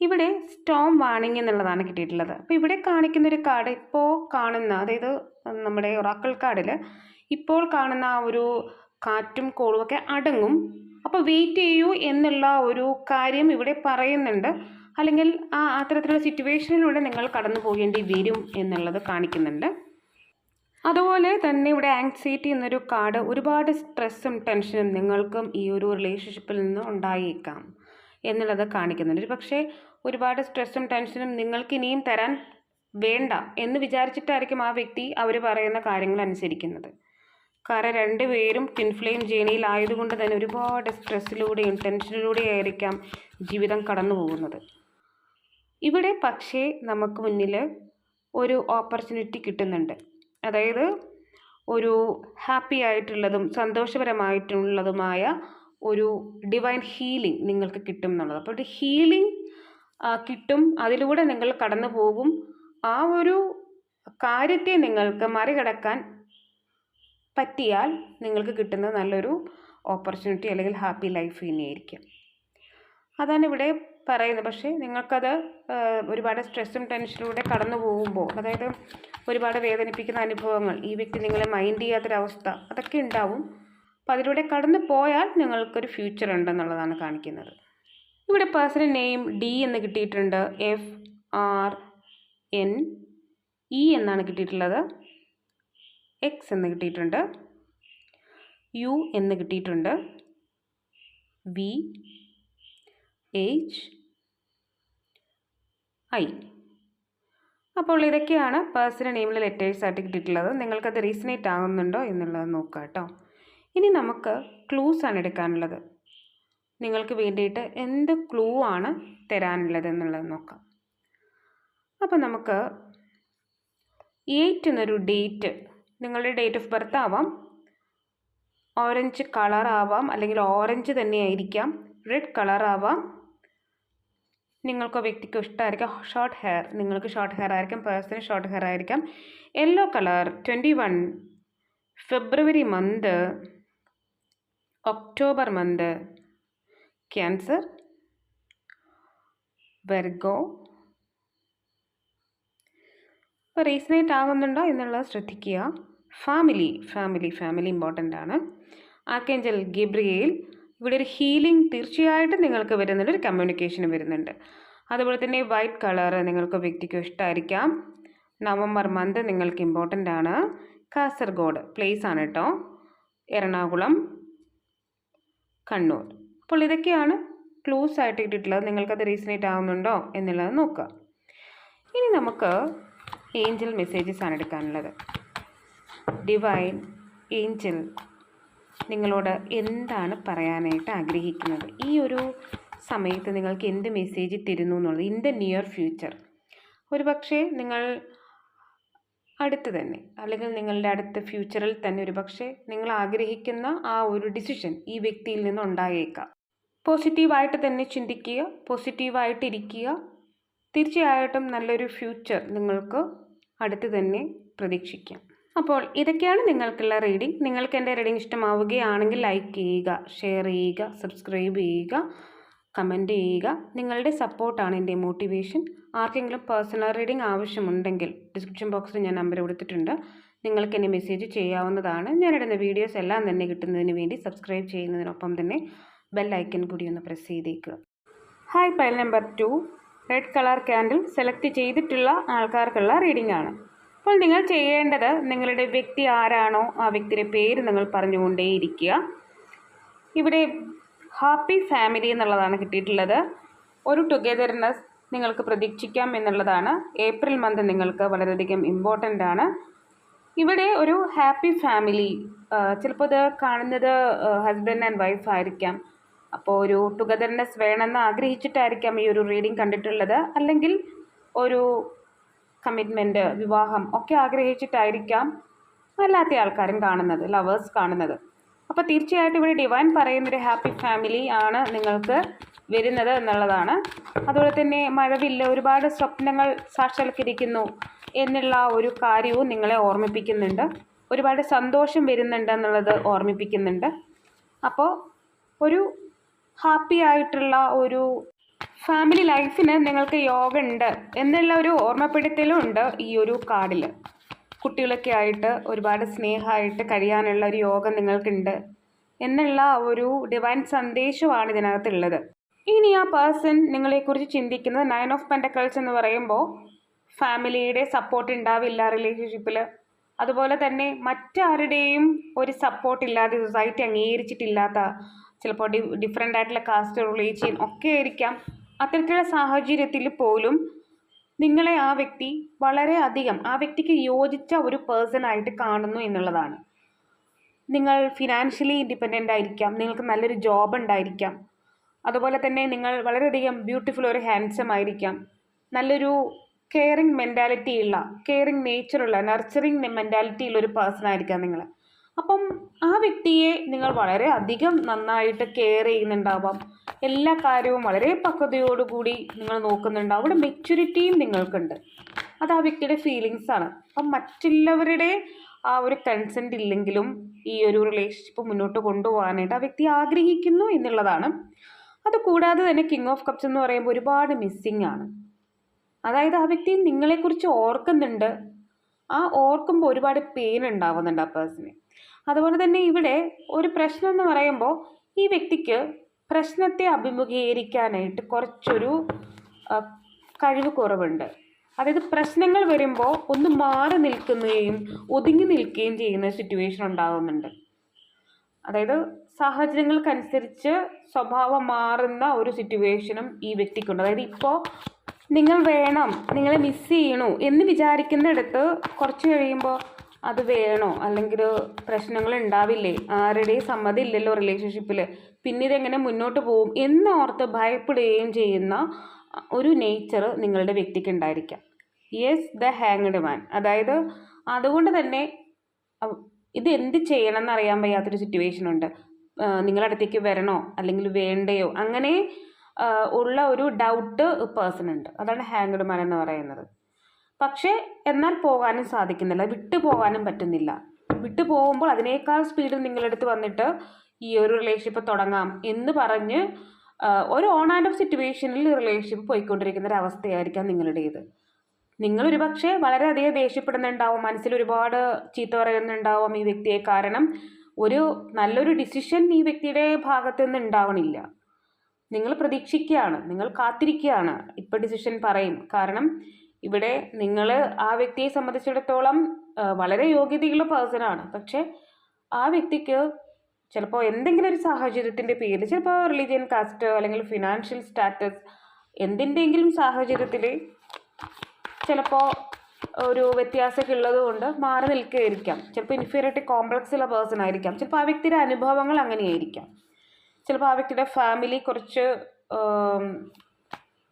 Speaker 1: ഇവിടെ സ്റ്റോം വാണിംഗ് എന്നുള്ളതാണ് കിട്ടിയിട്ടുള്ളത്. അപ്പോൾ ഇവിടെ കാണിക്കുന്ന ഒരു കാർഡ് ഇപ്പോൾ കാണുന്ന അതായത് നമ്മുടെ ഒറാക്കൾ കാർഡിൽ ഇപ്പോൾ കാണുന്ന ആ ഒരു കാറ്റും കോളും ഒക്കെ അടങ്ങും. അപ്പോൾ വെയിറ്റ് ചെയ്യൂ എന്നുള്ള ഒരു കാര്യം ഇവിടെ പറയുന്നുണ്ട്. അല്ലെങ്കിൽ ആ അത്തരത്തിലുള്ള സിറ്റുവേഷനിലൂടെ നിങ്ങൾ കടന്നു പോകേണ്ടി വരും എന്നുള്ളത് കാണിക്കുന്നുണ്ട്. അതുപോലെ തന്നെ ഇവിടെ ആങ്സൈറ്റി എന്നൊരു കാർഡ് ഒരുപാട് സ്ട്രെസ്സും ടെൻഷനും നിങ്ങൾക്കും ഈ ഒരു റിലേഷൻഷിപ്പിൽ നിന്ന് ഉണ്ടായേക്കാം എന്നുള്ളത് കാണിക്കുന്നുണ്ട്. ഒരു പക്ഷേ ഒരുപാട് സ്ട്രെസ്സും ടെൻഷനും നിങ്ങൾക്ക് ഇനിയും തരാൻ വേണ്ട എന്ന് വിചാരിച്ചിട്ടായിരിക്കും ആ വ്യക്തി അവർ പറയുന്ന കാര്യങ്ങൾ അനുസരിക്കുന്നത്. കാരണം രണ്ടുപേരും ട്വിൻ ജേണിയിൽ ആയതുകൊണ്ട് തന്നെ ഒരുപാട് സ്ട്രെസ്സിലൂടെയും ടെൻഷനിലൂടെയും ആയിരിക്കാം ജീവിതം കടന്നു പോകുന്നത്. ഇവിടെ പക്ഷേ നമുക്ക് മുന്നിൽ ഒരു ഓപ്പർച്യൂണിറ്റി കിട്ടുന്നുണ്ട്. അതായത് ഒരു ഹാപ്പി ആയിട്ടുള്ളതും സന്തോഷപരമായിട്ടുള്ളതുമായ ഒരു ഡിവൈൻ ഹീലിംഗ് നിങ്ങൾക്ക് കിട്ടും എന്നുള്ളത്. അപ്പോൾ ഒരു ഹീലിംഗ് കിട്ടും. അതിലൂടെ നിങ്ങൾ കടന്നു പോകും ആ ഒരു കാര്യത്തെ നിങ്ങൾക്ക് മറികടക്കാൻ പറ്റിയാൽ നിങ്ങൾക്ക് കിട്ടുന്ന നല്ലൊരു ഓപ്പർച്യൂണിറ്റി അല്ലെങ്കിൽ ഹാപ്പി ലൈഫ് തന്നെയായിരിക്കും അതാണ് ഇവിടെ പറയുന്നത്. പക്ഷേ നിങ്ങൾക്കത് ഒരുപാട് സ്ട്രെസ്സും ടെൻഷനിലൂടെ കടന്നു പോകുമ്പോൾ അതായത് ഒരുപാട് വേദനിപ്പിക്കുന്ന അനുഭവങ്ങൾ ഈ വ്യക്തി നിങ്ങളെ മൈൻഡ് ചെയ്യാത്തൊരവസ്ഥ അതൊക്കെ ഉണ്ടാവും. അപ്പോൾ അതിലൂടെ കടന്നു പോയാൽ നിങ്ങൾക്കൊരു ഫ്യൂച്ചർ ഉണ്ടെന്നുള്ളതാണ് കാണിക്കുന്നത്. ഇവിടെ പേഴ്സണൽ നെയിം ഡി എന്ന് കിട്ടിയിട്ടുണ്ട്. എഫ് ആർ എൻ ഇ എന്നാണ് കിട്ടിയിട്ടുള്ളത്. എക്സ് എന്ന് കിട്ടിയിട്ടുണ്ട്. യു എന്ന് കിട്ടിയിട്ടുണ്ട്. വി എച്ച് ഐ അപ്പോൾ ഇതൊക്കെയാണ് പേഴ്സണൽ നെയിമിലെ ലെറ്റേഴ്സ് ആയിട്ട് കിട്ടിയിട്ടുള്ളത്. നിങ്ങൾക്കത് റീസണേറ്റ് ആകുന്നുണ്ടോ എന്നുള്ളത് നോക്കാം കേട്ടോ ഇനി നമുക്ക് ക്ലൂസ് ആണ് എടുക്കാനുള്ളത്. നിങ്ങൾക്ക് വേണ്ടിയിട്ട് എന്ത് ക്ലൂ ആണ് തരാനുള്ളത് എന്നുള്ളത് നോക്കാം. അപ്പോൾ നമുക്ക് എയ്റ്റ് എന്നൊരു ഡേറ്റ് നിങ്ങളുടെ ഡേറ്റ് ഓഫ് ബർത്ത് ആവാം. ഓറഞ്ച് കളർ ആവാം അല്ലെങ്കിൽ ഓറഞ്ച് തന്നെ ആയിരിക്കാം. റെഡ് കളർ ആവാം. നിങ്ങൾക്കോ വ്യക്തിക്ക് ഇഷ്ടമായിരിക്കാം. ഷോർട്ട് ഹെയർ നിങ്ങൾക്ക് ഷോർട്ട് ഹെയർ ആയിരിക്കാം. പേഴ്സണൽ ഷോർട്ട് ഹെയർ ആയിരിക്കാം. Yellow colour twenty one February month October month Cancer Virgo ഇപ്പോൾ റീസണേറ്റ് ആകുന്നുണ്ടോ എന്നുള്ളത് ശ്രദ്ധിക്കുക. ഫാമിലി ഫാമിലി ഫാമിലി ഇമ്പോർട്ടന്റ് ആണ്. ആർക്കേഞ്ചൽ ഗിബ്രിയയിൽ ഇവിടെ ഒരു ഹീലിംഗ് തീർച്ചയായിട്ടും നിങ്ങൾക്ക് വരുന്നുണ്ട് ഒരു കമ്മ്യൂണിക്കേഷൻ വരുന്നുണ്ട്. അതുപോലെ തന്നെ വൈറ്റ് കളർ നിങ്ങൾക്ക് വ്യക്തിക്ക് ഇഷ്ടമായിരിക്കാം നവംബർ മന്ത് നിങ്ങൾക്ക് ഇമ്പോർട്ടന്റ് ആണ്. കാസർഗോഡ് പ്ലേസ് ആണ് കേട്ടോ എറണാകുളം കണ്ണൂർ. അപ്പോൾ ഇതൊക്കെയാണ് ക്ലൂസ് ആയിട്ട് കിട്ടിയിട്ടുള്ളത്. നിങ്ങൾക്കത് റീസണേറ്റ് ആവുന്നുണ്ടോ എന്നുള്ളത് നോക്കുക. ഇനി നമുക്ക് ഏഞ്ചൽ മെസ്സേജസ് ആണ് എടുക്കാനുള്ളത്. ഡിവൈൻ ഏഞ്ചൽ നിങ്ങളോട് എന്താണ് പറയാനായിട്ട് ആഗ്രഹിക്കുന്നത്? ഈ ഒരു സമയത്ത് നിങ്ങൾക്ക് എന്ത് മെസ്സേജ് തരുന്നു എന്നുള്ളത്? ഇൻ ദ നിയർ ഫ്യൂച്ചർ ഒരു പക്ഷേ നിങ്ങൾ അടുത്ത് തന്നെ അല്ലെങ്കിൽ നിങ്ങളുടെ അടുത്ത ഫ്യൂച്ചറിൽ തന്നെ ഒരു പക്ഷേ നിങ്ങൾ ആഗ്രഹിക്കുന്ന ആ ഒരു ഡിസിഷൻ ഈ വ്യക്തിയിൽ നിന്ന് ഉണ്ടായേക്കാം പോസിറ്റീവായിട്ട് തന്നെ ചിന്തിക്കുക പോസിറ്റീവായിട്ടിരിക്കുക. തീർച്ചയായിട്ടും നല്ലൊരു ഫ്യൂച്ചർ നിങ്ങൾക്ക് അടുത്ത് തന്നെ പ്രതീക്ഷിക്കാം. അപ്പോൾ ഇതൊക്കെയാണ് നിങ്ങൾക്കുള്ള റീഡിംഗ്. നിങ്ങൾക്ക് എന്റെ റീഡിംഗ് ഇഷ്ടമാവുകയാണെങ്കിൽ ലൈക്ക് ചെയ്യുക ഷെയർ ചെയ്യുക സബ്സ്ക്രൈബ് ചെയ്യുക കമന്റ് ചെയ്യുക. നിങ്ങളുടെ സപ്പോർട്ടാണ് എന്റെ മോട്ടിവേഷൻ. ആർക്കെങ്കിലും പേഴ്സണൽ റീഡിംഗ് ആവശ്യമുണ്ടെങ്കിൽ ഡിസ്ക്രിപ്ഷൻ ബോക്സിൽ ഞാൻ നമ്പർ കൊടുത്തിട്ടുണ്ട്. നിങ്ങൾക്ക് എന്നെ മെസ്സേജ് ചെയ്യാവുന്നതാണ്. ഞാനിടുന്ന വീഡിയോസ് എല്ലാം തന്നെ കിട്ടുന്നതിന് വേണ്ടി സബ്സ്ക്രൈബ് ചെയ്യുന്നതിനൊപ്പം തന്നെ ബെൽ ഐക്കൺ കൂടി ഒന്ന് പ്രസ് ചെയ്തേക്കുക. Hi pile number two red colour candle select ചെയ്തിട്ടുള്ള ആൾക്കാർക്കുള്ള റീഡിംഗ് ആണ്. അപ്പോൾ നിങ്ങൾ ചെയ്യേണ്ടത് നിങ്ങളുടെ വ്യക്തി ആരാണോ ആ വ്യക്തിയുടെ പേര് നിങ്ങൾ പറഞ്ഞുകൊണ്ടേയിരിക്കുക. ഇവിടെ ഹാപ്പി ഫാമിലി എന്നുള്ളതാണ് കിട്ടിയിട്ടുള്ളത്. ഒരു ടുഗെദർനെസ് നിങ്ങൾക്ക് പ്രതീക്ഷിക്കാം എന്നുള്ളതാണ്. ഏപ്രിൽ മന്ത് നിങ്ങൾക്ക് വളരെയധികം ഇമ്പോർട്ടന്റ് ആണ്. ഇവിടെ ഒരു ഹാപ്പി ഫാമിലി ചിലപ്പോൾ ഇത് കാണുന്നത് ഹസ്ബൻഡ് ആൻഡ് വൈഫ് ആയിരിക്കാം. അപ്പോൾ ഒരു ടുഗദർനെസ് വേണമെന്ന് ആഗ്രഹിച്ചിട്ടായിരിക്കാം ഈ ഒരു റീഡിംഗ് കണ്ടിട്ടുള്ളത്. അല്ലെങ്കിൽ ഒരു കമ്മിറ്റ്മെന്റ് വിവാഹം ഒക്കെ ആഗ്രഹിച്ചിട്ടായിരിക്കാം അല്ലാത്ത ആൾക്കാരും കാണുന്നത് ലവേഴ്സ് കാണുന്നത്. അപ്പോൾ തീർച്ചയായിട്ടും ഇവിടെ ഡിവൈൻ പറയുന്നൊരു ഹാപ്പി ഫാമിലി ആണ് നിങ്ങൾക്ക് വരുന്നത് എന്നുള്ളതാണ്. അതുപോലെ തന്നെ മഴവില്ല ഒരുപാട് സ്വപ്നങ്ങൾ സാക്ഷാത്കരിക്കുന്നു എന്നുള്ള ഒരു കാര്യവും നിങ്ങളെ ഓർമ്മിപ്പിക്കുന്നുണ്ട്. ഒരുപാട് സന്തോഷം വരുന്നുണ്ട് എന്നുള്ളത് ഓർമ്മിപ്പിക്കുന്നുണ്ട്. അപ്പോൾ ഒരു ഹാപ്പി ആയിട്ടുള്ള ഒരു ഫാമിലി ലൈഫിന് നിങ്ങൾക്ക് യോഗ ഉണ്ട് എന്നുള്ള ഒരു ഓർമ്മപ്പെടുത്തലും ഉണ്ട് ഈ ഒരു കാർഡിൽ കുട്ടികളൊക്കെ ആയിട്ട് ഒരുപാട് സ്നേഹമായിട്ട് കഴിയാനുള്ള ഒരു യോഗം നിങ്ങൾക്കുണ്ട് എന്നുള്ള ഒരു ഡിവൈൻ സന്ദേശമാണ് ഇതിനകത്തുള്ളത്. ഇനി ആ പേഴ്സൺ നിങ്ങളെക്കുറിച്ച് ചിന്തിക്കുന്നത് നയൻ ഓഫ് പെൻഡക്കൾസ് എന്ന് പറയുമ്പോൾ ഫാമിലിയുടെ സപ്പോർട്ട് ഉണ്ടാവില്ല റിലേഷൻഷിപ്പിൽ അതുപോലെ തന്നെ മറ്റാരുടെയും ഒരു സപ്പോർട്ട് ഇല്ലാതെ സൊസൈറ്റി അംഗീകരിച്ചിട്ടില്ലാത്ത ചിലപ്പോൾ ഡി ഡിഫറെന്റ് ആയിട്ടുള്ള കാസ്റ്റ് റിലീജിയൻ ഒക്കെ ആയിരിക്കാം. അത്തരത്തിലുള്ള സാഹചര്യത്തിൽ പോലും നിങ്ങളെ ആ വ്യക്തി വളരെ അധികം ആ വ്യക്തിക്ക് യോജിച്ച ഒരു പേഴ്സൺ ആയിട്ട് കാണുന്നു എന്നുള്ളതാണ്. നിങ്ങൾ ഫിനാൻഷ്യലി ഇൻഡിപെൻഡന്റ് ആയിരിക്കാം നിങ്ങൾക്ക് നല്ലൊരു ജോബ് ഉണ്ടായിരിക്കാം. അതുപോലെ തന്നെ നിങ്ങൾ വളരെയധികം ബ്യൂട്ടിഫുൾ ഒരു ഹാൻസം ആയിരിക്കാം. നല്ലൊരു കെയറിങ് മെന്റാലിറ്റി ഉള്ള കെയറിങ് നേച്ചറുള്ള നർച്ചറിങ് മെന്റാലിറ്റി ഉള്ള ഒരു പേഴ്സൺ ആയിരിക്കാം നിങ്ങൾ. അപ്പം ആ വ്യക്തിയെ നിങ്ങൾ വളരെ അധികം നന്നായിട്ട് കെയർ ചെയ്യുന്നുണ്ടാവാം. എല്ലാ കാര്യവും വളരെ പക്വതയോടുകൂടി നിങ്ങൾ നോക്കുന്നുണ്ടാവും. അവിടെ മെച്യൂരിറ്റിയും നിങ്ങൾക്കുണ്ട്. അത് ആ വ്യക്തിയുടെ ഫീലിങ്സ് ആണ്. അപ്പം മറ്റുള്ളവരുടെ ആ ഒരു കൺസെന്റ് ഇല്ലെങ്കിലും ഈ ഒരു റിലേഷൻഷിപ്പ് മുന്നോട്ട് കൊണ്ടുപോകാനായിട്ട് ആ വ്യക്തി ആഗ്രഹിക്കുന്നു എന്നുള്ളതാണ്. അതുകൂടാതെ തന്നെ കിങ് ഓഫ് കപ്സ് എന്ന് പറയുമ്പോൾ ഒരുപാട് മിസ്സിങ് ആണ്. അതായത് ആ വ്യക്തി നിങ്ങളെക്കുറിച്ച് ഓർക്കുന്നുണ്ട്. ആ ഓർക്കുമ്പോൾ ഒരുപാട് പെയിൻ ഉണ്ടാവുന്നുണ്ട് ആ പേഴ്സണ് അതുപോലെ തന്നെ ഇവിടെ ഒരു പ്രശ്നം എന്ന് പറയുമ്പോൾ ഈ വ്യക്തിക്ക് പ്രശ്നത്തെ അഭിമുഖീകരിക്കാനായിട്ട് കുറച്ചൊരു കഴിവ് കുറവുണ്ട്. അതായത് പ്രശ്നങ്ങൾ വരുമ്പോൾ ഒന്ന് മാറി നിൽക്കുകയും ഒതുങ്ങി നിൽക്കുകയും ചെയ്യുന്ന സിറ്റുവേഷൻ ഉണ്ടാകുന്നുണ്ട്. അതായത് സാഹചര്യങ്ങൾക്കനുസരിച്ച് സ്വഭാവം മാറുന്ന ഒരു സിറ്റുവേഷനും ഈ വ്യക്തിക്കുണ്ട്. അതായത് ഇപ്പോൾ നിങ്ങൾ വേണം നിങ്ങളെ മിസ് ചെയ്യണു എന്ന് വിചാരിക്കുന്നിടത്ത് കുറച്ച് കഴിയുമ്പോൾ അത് വേണോ? അല്ലെങ്കിൽ പ്രശ്നങ്ങൾ ഉണ്ടാവില്ലേ ആരുടെയും സമ്മതി ഇല്ലല്ലോ റിലേഷൻഷിപ്പിൽ പിന്നീട് എങ്ങനെ മുന്നോട്ട് പോകും എന്നോർത്ത് ഭയപ്പെടുകയും ചെയ്യുന്ന ഒരു നേച്ചർ നിങ്ങളുടെ വ്യക്തിക്ക് ഉണ്ടായിരിക്കാം. യെസ് ദ ഹാങ്ഡ് മാൻ അതായത് അതുകൊണ്ട് തന്നെ ഇത് എന്ത് ചെയ്യണം എന്നറിയാൻ വയ്യാത്തൊരു സിറ്റുവേഷൻ ഉണ്ട്. നിങ്ങളുടെ അടുത്തേക്ക് വരണോ? അല്ലെങ്കിൽ വേണ്ടയോ? അങ്ങനെ ഉള്ള ഒരു ഡൗട്ട് പേഴ്സൺ ഉണ്ട്. അതാണ് ഹാങ്ഡ് മാൻ എന്ന് പറയുന്നത്. പക്ഷേ എന്നാൽ പോകാനും സാധിക്കുന്നില്ല വിട്ടു പോകാനും പറ്റുന്നില്ല. വിട്ടു പോകുമ്പോൾ അതിനേക്കാൾ സ്പീഡിൽ നിങ്ങളെടുത്ത് വന്നിട്ട് ഈ ഒരു റിലേഷൻഷിപ്പ് തുടങ്ങാം എന്ന് പറഞ്ഞ് ഒരു ഓൺ ആൻഡ് ഓഫ് സിറ്റുവേഷനിൽ റിലേഷൻഷിപ്പ് പോയിക്കൊണ്ടിരിക്കുന്ന ഒരു അവസ്ഥയായിരിക്കാം നിങ്ങളുടേത്. നിങ്ങൾ ഒരുപക്ഷെ വളരെയധികം ദേഷ്യപ്പെടുന്നുണ്ടാവും മനസ്സിൽ ഒരുപാട് ചീത്ത പറയുന്നുണ്ടാവും ഈ വ്യക്തിയെ കാരണം ഒരു നല്ലൊരു ഡിസിഷൻ ഈ വ്യക്തിയുടെ ഭാഗത്തു നിന്ന് ഉണ്ടാവണില്ല. നിങ്ങൾ പ്രതീക്ഷിക്കുകയാണ് നിങ്ങൾ കാത്തിരിക്കുകയാണ് ഇപ്പം ഡിസിഷൻ പറയും. കാരണം ഇവിടെ നിങ്ങൾ ആ വ്യക്തിയെ സംബന്ധിച്ചിടത്തോളം വളരെ യോഗ്യതയുള്ള പേഴ്സണാണ് പക്ഷേ ആ വ്യക്തിക്ക് ചിലപ്പോൾ എന്തെങ്കിലും ഒരു സാഹചര്യത്തിന്റെ പേരിൽ ചിലപ്പോൾ റിലീജിയൻ കാസ്റ്റ് അല്ലെങ്കിൽ ഫിനാൻഷ്യൽ സ്റ്റാറ്റസ് എന്തിന്റെങ്കിലും സാഹചര്യത്തിൽ ചിലപ്പോൾ ഒരു വ്യത്യാസമൊക്കെ ഉള്ളത് കൊണ്ട് മാറി നിൽക്കുകയായിരിക്കാം. ചിലപ്പോൾ ഇൻഫീരിയറിറ്റി കോംപ്ലക്സ് ഉള്ള പേഴ്സൺ ആയിരിക്കാം. ചിലപ്പോൾ ആ വ്യക്തിയുടെ അനുഭവങ്ങൾ അങ്ങനെയായിരിക്കാം. ചിലപ്പോൾ ആ വ്യക്തിയുടെ ഫാമിലി കുറച്ച്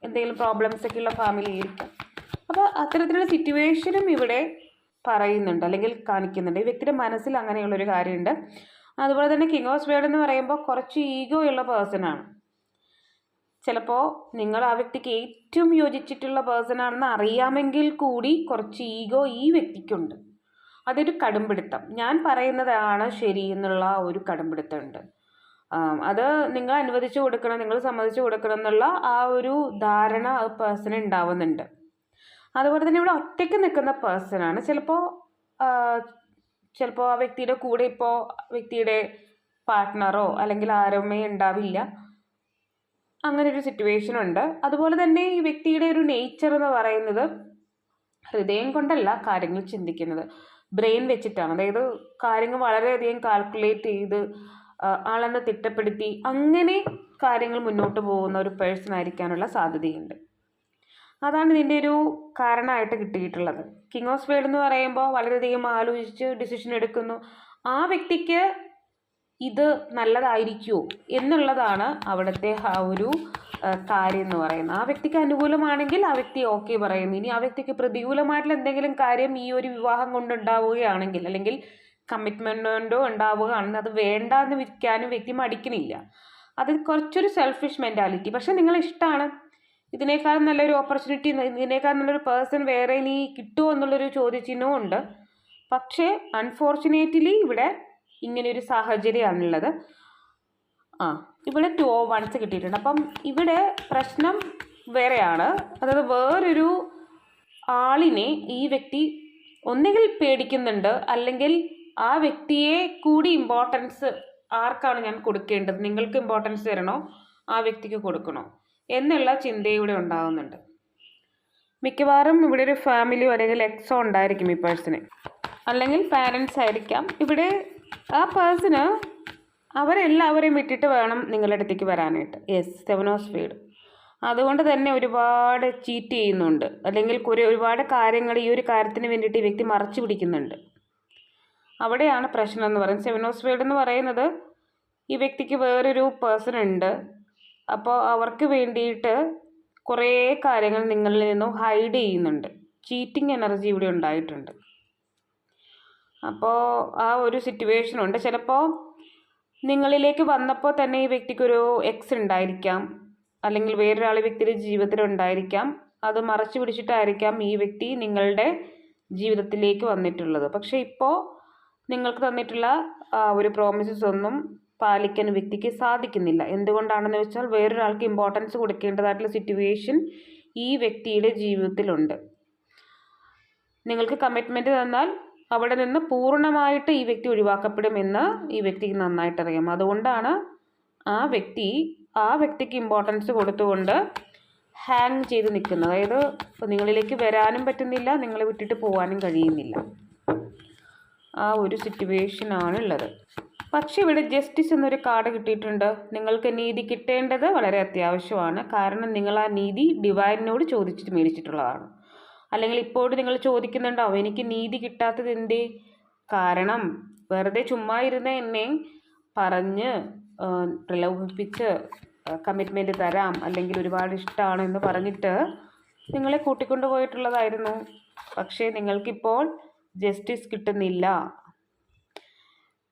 Speaker 1: എന്തെങ്കിലും പ്രോബ്ലംസ് ഒക്കെ ഉള്ള ഫാമിലി ആയിരിക്കാം. അപ്പോൾ അത്തരത്തിലുള്ള സിറ്റുവേഷനും ഇവിടെ പറയുന്നുണ്ട് അല്ലെങ്കിൽ കാണിക്കുന്നുണ്ട്. ഈ വ്യക്തിയുടെ മനസ്സിൽ അങ്ങനെയുള്ളൊരു കാര്യമുണ്ട്. അതുപോലെ തന്നെ കിങ് ഓഫ് സ്വേഡ് എന്ന് പറയുമ്പോൾ കുറച്ച് ഈഗോ ഉള്ള പേഴ്സൺ ആണ്. ചിലപ്പോൾ നിങ്ങൾ ആ വ്യക്തിക്ക് ഏറ്റവും യോജിച്ചിട്ടുള്ള പേഴ്സൺ ആണെന്ന് അറിയാമെങ്കിൽ കൂടി കുറച്ച് ഈഗോ ഈ വ്യക്തിക്കുണ്ട്. അതൊരു കടുംപിടുത്തം. ഞാൻ പറയുന്നതാണ് ശരി എന്നുള്ള ഒരു കടുംപിടുത്തമുണ്ട്. അത് നിങ്ങൾ അനുവദിച്ചു കൊടുക്കണം നിങ്ങൾ സമ്മതിച്ചു കൊടുക്കണം എന്നുള്ള ആ ഒരു ധാരണ ആ പേഴ്സൺ ഉണ്ടാവുന്നുണ്ട്. അതുപോലെ തന്നെ ഇവിടെ ഒറ്റയ്ക്ക് നിൽക്കുന്ന പേഴ്സണാണ് ചിലപ്പോൾ ചിലപ്പോൾ ആ വ്യക്തിയുടെ കൂടെ ഇപ്പോൾ വ്യക്തിയുടെ പാർട്ട്ണറോ അല്ലെങ്കിൽ ആരുമേ ഉണ്ടാവില്ല. അങ്ങനെ ഒരു സിറ്റുവേഷൻ ഉണ്ട്. അതുപോലെ തന്നെ ഈ വ്യക്തിയുടെ ഒരു നേച്ചർ എന്ന് പറയുന്നത് ഹൃദയം കൊണ്ടല്ല കാര്യങ്ങൾ ചിന്തിക്കുന്നത്. ബ്രെയിൻ വെച്ചിട്ടാണ്. അതായത് കാര്യങ്ങൾ വളരെയധികം കാൽക്കുലേറ്റ് ചെയ്ത് ആളെന്ന് തിട്ടപ്പെടുത്തി അങ്ങനെ കാര്യങ്ങൾ മുന്നോട്ട് പോകുന്ന ഒരു പേഴ്സൺ ആയിരിക്കാനുള്ള സാധ്യതയുണ്ട്. അതാണ് ഇതിന്റെ ഒരു കാരണമായിട്ട് കിട്ടിയിട്ടുള്ളത്. കിങ് ഓഫ് സ്പേഡ് എന്ന് പറയുമ്പോൾ വളരെയധികം ആലോചിച്ച് ഡിസിഷൻ എടുക്കുന്നു. ആ വ്യക്തിക്ക് ഇത് നല്ലതായിരിക്കുമോ എന്നുള്ളതാണ് അവിടുത്തെ ആ ഒരു കാര്യം എന്ന് പറയുന്നത്. ആ വ്യക്തിക്ക് അനുകൂലമാണെങ്കിൽ ആ വ്യക്തി ഓക്കെ പറയുന്നു ഇനി ആ വ്യക്തിക്ക് പ്രതികൂലമായിട്ടുള്ള എന്തെങ്കിലും കാര്യം ഈ ഒരു വിവാഹം കൊണ്ടുണ്ടാവുകയാണെങ്കിൽ അല്ലെങ്കിൽ കമ്മിറ്റ്മെന്റോ ഉണ്ടാവുകയാണെങ്കിൽ അത് വേണ്ട എന്ന് വിൽക്കാനും വ്യക്തി മടിക്കണില്ല അത് കുറച്ചൊരു സെൽഫിഷ് മെന്റാലിറ്റി പക്ഷെ നിങ്ങളെ ഇതിനേക്കാളും നല്ലൊരു ഓപ്പർച്യൂണിറ്റി ഇതിനേക്കാൾ നല്ലൊരു പേഴ്സൺ വേറെ ഇനി കിട്ടുമോ എന്നുള്ളൊരു ചോദ്യചിഹ്നവും ഉണ്ട് പക്ഷേ അൺഫോർച്ചുനേറ്റ്ലി ഇവിടെ ഇങ്ങനെയൊരു സാഹചര്യമാണുള്ളത്. ആ ഇവിടെ ടു ഓ വൺസ് കിട്ടിയിട്ടുണ്ട്. അപ്പം ഇവിടെ പ്രശ്നം വേറെയാണ്. അതായത് വേറൊരു ആളിനെ ഈ വ്യക്തി ഒന്നുകിൽ പേടിക്കുന്നുണ്ട് അല്ലെങ്കിൽ ആ വ്യക്തിയെ കൂടി ഇമ്പോർട്ടൻസ് ആർക്കാണ് ഞാൻ കൊടുക്കേണ്ടത്? നിങ്ങൾക്ക് ഇമ്പോർട്ടൻസ് തരണോ? ആ വ്യക്തിക്ക് കൊടുക്കണോ? എന്നുള്ള ചിന്ത ഇവിടെ ഉണ്ടാകുന്നുണ്ട് മിക്കവാറും ഇവിടെ ഒരു ഫാമിലി അല്ലെങ്കിൽ എക്സോ ഉണ്ടായിരിക്കും ഈ പേഴ്സണെ അല്ലെങ്കിൽ പാരൻസ് ആയിരിക്കാം. ഇവിടെ ആ പേഴ്സണ് അവരെല്ലാവരെയും വിട്ടിട്ട് വേണം നിങ്ങളുടെ അടുത്തേക്ക് വരാനായിട്ട്. യെസ് സെവൻ ഓഫ് സ്പീഡ് അതുകൊണ്ട് തന്നെ ഒരുപാട് ചീറ്റ് ചെയ്യുന്നുണ്ട്. അല്ലെങ്കിൽ ഒരുപാട് കാര്യങ്ങൾ ഈ ഒരു കാര്യത്തിന് വേണ്ടിയിട്ട് ഈ വ്യക്തി മറച്ചു പിടിക്കുന്നുണ്ട്. അവിടെയാണ് പ്രശ്നം എന്ന് പറയുന്നത്. സെവൻ ഓഫ് സ്പീഡ് എന്ന് പറയുന്നത് ഈ വ്യക്തിക്ക് വേറൊരു പേഴ്സൺ ഉണ്ട്. അപ്പോൾ അവർക്ക് വേണ്ടിയിട്ട് കുറേ കാര്യങ്ങൾ നിങ്ങളിൽ നിന്നും ഹൈഡ് ചെയ്യുന്നുണ്ട്. ചീറ്റിംഗ് എനർജി ഇവിടെ ഉണ്ടായിട്ടുണ്ട്. അപ്പോൾ ആ ഒരു സിറ്റുവേഷൻ ഉണ്ട്. ചിലപ്പോൾ നിങ്ങളിലേക്ക് വന്നപ്പോൾ തന്നെ ഈ വ്യക്തിക്കൊരു എക്സ് ഉണ്ടായിരിക്കാം. അല്ലെങ്കിൽ വേറൊരാൾ വ്യക്തിയുടെ ജീവിതത്തിൽ ഉണ്ടായിരിക്കാം. അത് മറച്ചു പിടിച്ചിട്ടായിരിക്കാം ഈ വ്യക്തി നിങ്ങളുടെ ജീവിതത്തിലേക്ക് വന്നിട്ടുള്ളത്. പക്ഷേ ഇപ്പോൾ നിങ്ങൾക്ക് തന്നിട്ടുള്ള ഒരു പ്രോമിസസ് ഒന്നും പാലിക്കാൻ വ്യക്തിക്ക് സാധിക്കുന്നില്ല. എന്തുകൊണ്ടാണെന്ന് വെച്ചാൽ വേറൊരാൾക്ക് ഇമ്പോർട്ടൻസ് കൊടുക്കേണ്ടതായിട്ടുള്ള സിറ്റുവേഷൻ ഈ വ്യക്തിയുടെ ജീവിതത്തിലുണ്ട്. നിങ്ങൾക്ക് കമ്മിറ്റ്മെന്റ് തന്നാൽ അവിടെ നിന്ന് പൂർണമായിട്ട് ഈ വ്യക്തി ഒഴിവാക്കപ്പെടുമെന്ന് ഈ വ്യക്തിക്ക് നന്നായിട്ടറിയാം. അതുകൊണ്ടാണ് ആ വ്യക്തി ആ വ്യക്തിക്ക് ഇമ്പോർട്ടൻസ് കൊടുത്തുകൊണ്ട് ഹാങ് ചെയ്ത് നിൽക്കുന്നത്. അതായത് നിങ്ങളിലേക്ക് വരാനും പറ്റുന്നില്ല നിങ്ങളെ വിട്ടിട്ട് പോകാനും കഴിയുന്നില്ല. ആ ഒരു സിറ്റുവേഷനാണ് ഉള്ളത് പക്ഷെ ഇവിടെ ജസ്റ്റിസ് എന്നൊരു കാർഡ് കിട്ടിയിട്ടുണ്ട്. നിങ്ങൾക്ക് നീതി കിട്ടേണ്ടത് വളരെ അത്യാവശ്യമാണ്. കാരണം നിങ്ങൾ ആ നീതി ഡിവൈനിനോട് ചോദിച്ചിട്ട് മേടിച്ചിട്ടുള്ളതാണ്. അല്ലെങ്കിൽ ഇപ്പോഴും നിങ്ങൾ ചോദിക്കുന്നുണ്ടാവും എനിക്ക് നീതി കിട്ടാത്തത് എന്തേ? കാരണം വെറുതെ ചുമ്മാ ഇരുന്ന എന്നെ പറഞ്ഞ് പ്രലോഭിപ്പിച്ച് കമ്മിറ്റ്മെന്റ് തരാം അല്ലെങ്കിൽ ഒരുപാട് ഇഷ്ടമാണ് എന്ന് പറഞ്ഞിട്ട് നിങ്ങളെ കൂട്ടിക്കൊണ്ടു പോയിട്ടുള്ളതായിരുന്നു പക്ഷേ നിങ്ങൾക്കിപ്പോൾ ജസ്റ്റിസ് കിട്ടുന്നില്ല.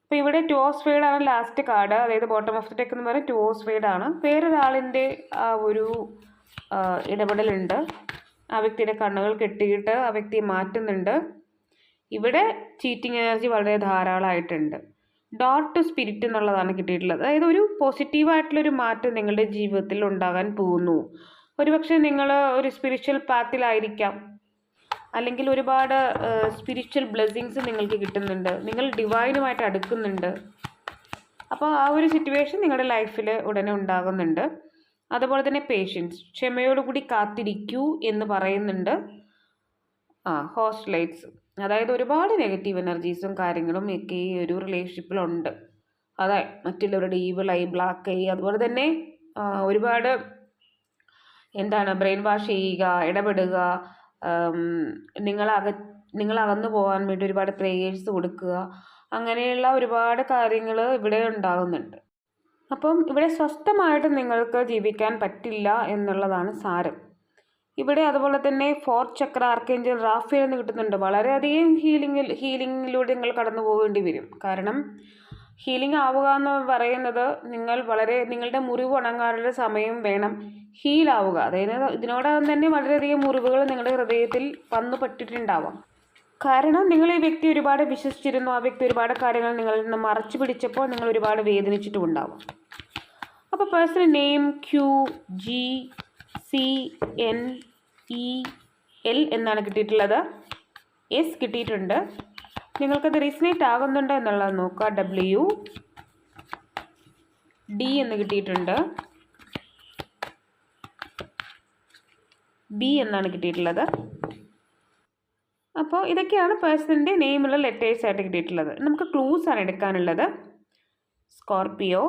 Speaker 1: അപ്പോൾ ഇവിടെ ടു ഓഫ് സ്പീഡ് ആണ് ലാസ്റ്റ് കാർഡ്. അതായത് ബോട്ടം ഓഫ് ദി ടെക്ക് എന്ന് പറയുന്നത് ടു ഓഫ് സ്പീഡ് ആണ് വേറൊരാളിന്റെ ഒരു ഇടപെടലുണ്ട്. ആ വ്യക്തിയുടെ കണ്ണുകൾ കെട്ടിയിട്ട് ആ വ്യക്തിയെ മാറ്റുന്നുണ്ട്. ഇവിടെ ചീറ്റിംഗ് എനർജി വളരെ ധാരാളമായിട്ടുണ്ട്. ഡോട്ട് ടു സ്പിരിറ്റ് എന്നുള്ളതാണ് കിട്ടിയിട്ടുള്ളത്. അതായത് ഒരു പോസിറ്റീവായിട്ടുള്ളൊരു മാറ്റം നിങ്ങളുടെ ജീവിതത്തിൽ ഉണ്ടാകാൻ പോകുന്നു. ഒരുപക്ഷെ നിങ്ങൾ ഒരു സ്പിരിച്വൽ പാത്തിലായിരിക്കാം അല്ലെങ്കിൽ ഒരുപാട് സ്പിരിച്വൽ ബ്ലെസ്സിങ്സ് നിങ്ങൾക്ക് കിട്ടുന്നുണ്ട്. നിങ്ങൾ ഡിവൈനുമായിട്ട് അടുക്കുന്നുണ്ട്. അപ്പോൾ ആ ഒരു സിറ്റുവേഷൻ നിങ്ങളുടെ ലൈഫിൽ ഉടനെ ഉണ്ടാകുന്നുണ്ട്. അതുപോലെ തന്നെ പേഷ്യൻസ് ക്ഷമയോടുകൂടി കാത്തിരിക്കൂ എന്ന് പറയുന്നുണ്ട്. ആ ഹോസ്റ്റലൈറ്റ്സ് അതായത് ഒരുപാട് നെഗറ്റീവ് എനർജീസും കാര്യങ്ങളും ഒക്കെ ഈ ഒരു റിലേഷൻഷിപ്പിലുണ്ട് അതായത് മറ്റുള്ളവരുടെ ഈവിളായി ബ്ലാക്ക് ഐ അതുപോലെ തന്നെ ഒരുപാട് എന്താണ് ബ്രെയിൻ വാഷ് ചെയ്യുക ഇടപെടുക നിങ്ങൾ അക നിങ്ങൾ അകന്നു പോകാൻ വേണ്ടി ഒരുപാട് പ്രേയേഴ്സ് കൊടുക്കുക. അങ്ങനെയുള്ള ഒരുപാട് കാര്യങ്ങൾ ഇവിടെ ഉണ്ടാകുന്നുണ്ട് അപ്പം ഇവിടെ സ്വസ്ഥമായിട്ട് നിങ്ങൾക്ക് ജീവിക്കാൻ പറ്റില്ല എന്നുള്ളതാണ് സാരം. ഇവിടെ അതുപോലെ തന്നെ ഫോർ ചക്ര ആർക്കേഞ്ചൽ റാഫേൽ എന്ന് കിട്ടുന്നുണ്ട്. വളരെയധികം ഹീലിംഗിൽ ഹീലിംഗിലൂടെ നിങ്ങൾ കടന്നു പോകേണ്ടി വരും. കാരണം ഹീലിംഗ് ആവുക എന്ന് പറയുന്നത് നിങ്ങൾ വളരെ നിങ്ങളുടെ മുറിവ് ഉണങ്ങാനുള്ള സമയം വേണം. ഹീലാവുക അതായത് ഇതിനോടകം തന്നെ വളരെയധികം മുറിവുകൾ നിങ്ങളുടെ ഹൃദയത്തിൽ വന്നു പെട്ടിട്ടുണ്ടാവാം. കാരണം നിങ്ങൾ ഈ വ്യക്തി ഒരുപാട് വിശ്വസിച്ചിരുന്നു. ആ വ്യക്തി ഒരുപാട് കാര്യങ്ങൾ നിങ്ങളിൽ നിന്ന് മറച്ചു പിടിച്ചപ്പോൾ നിങ്ങൾ ഒരുപാട് വേദനിച്ചിട്ടും ഉണ്ടാവും അപ്പോൾ personal name Q G C N E L എന്നാണ് കിട്ടിയിട്ടുള്ളത്. എസ് കിട്ടിയിട്ടുണ്ട്. നിങ്ങൾക്കത് റീസണേറ്റ് ആകുന്നുണ്ടോ എന്നുള്ളത് നോക്കുക. ഡബ്ല്യു ഡി എന്ന് കിട്ടിയിട്ടുണ്ട്. ബി എന്നാണ് കിട്ടിയിട്ടുള്ളത്. അപ്പോൾ ഇതൊക്കെയാണ് പേഴ്സണിന്റെ നെയിമുള്ള ലെറ്റേഴ്സ് ആയിട്ട് കിട്ടിയിട്ടുള്ളത്. നമുക്ക് ക്ലൂസ് ആണ് എടുക്കാനുള്ളത്. Scorpio